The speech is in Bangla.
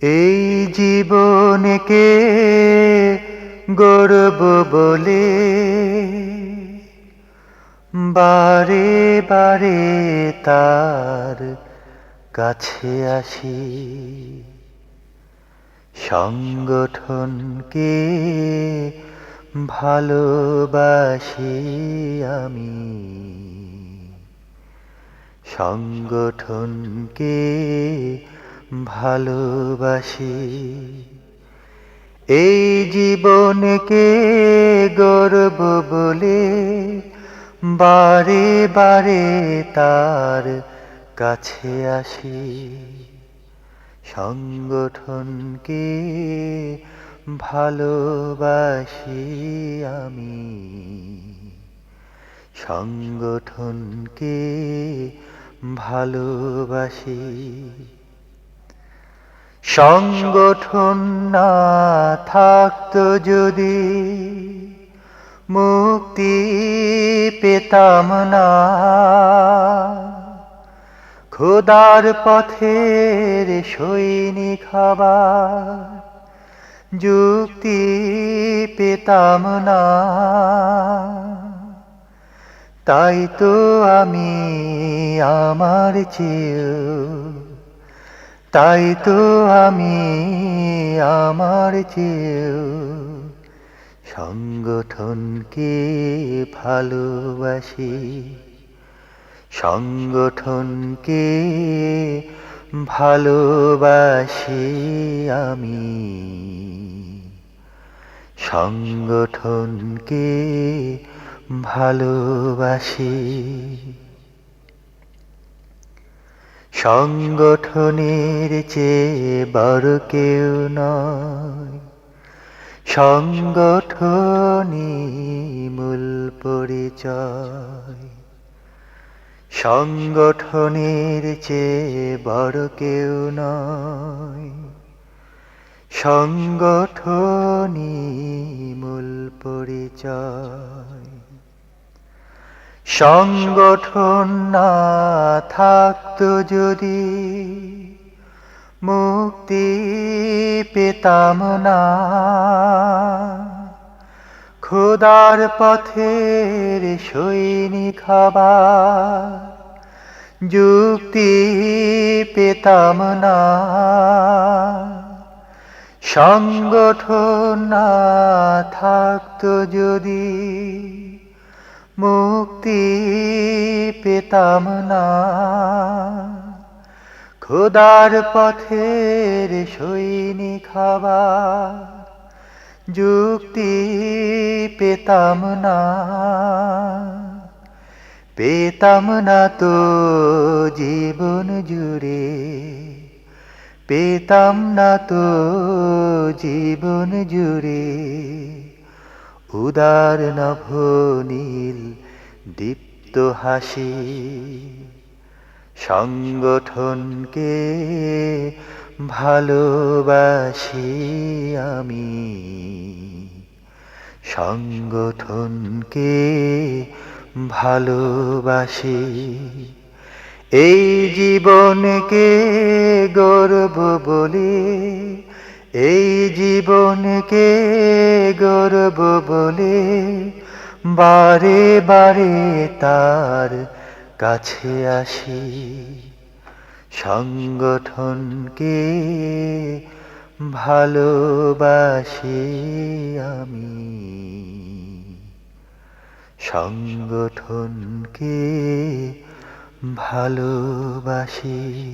এই জীবনকে গর্ব বলে? বারে বারে তার কাছে আসি। সংগঠনকে ভালোবাসি আমি? সংগঠনকে ভালোবাসি। এই জীবনকে গর্ব বলে বারে বারে তার কাছে আসি। সংগঠনকে ভালোবাসি আমি। সংগঠনকে ভালোবাসি। সংগঠন না থাকতো যদি, মুক্তি পেতাম না। খোদার পথের সৈনিক খাবার যুক্তি পেতাম না। তাই তো আমি আমার চেয়েও তাই তো আমি আমার চেয়েও সংগঠনকে ভালোবাসি। সংগঠনকে ভালোবাসি আমি। সংগঠনকে ভালোবাসি। সংগঠনের চেয়ে বড় কেউ নয়। সংগঠনই মূল পরিচয়। সংগঠনের চেয়ে বড় কেউ নয়। সংগঠনই মূল পরিচয়। সংগঠন না থাকতো যদি মুক্তি পেতাম না। খোদার পথের সৈনিক খাবার যুক্তি পেতাম না। সংগঠন না থাকতো যদি মুক্তি পেতাম না। খোদার পথের সৈনিক খাবার যুক্তি পেতাম না। পেতাম না তো জীবন জুড়ে। পেতাম না তো জীবন জুড়ে। উদার নভনীল দীপ্ত হাসি। সংগঠনকে ভালোবাসি আমি। সংগঠনকে ভালোবাসি। এই জীবনকে গর্ব বলে এই জীবনকে গর্ব বলে বারে বারে তার কাছে আসি। সংগঠনকে ভালোবাসি আমি। সংগঠনকে ভালোবাসি।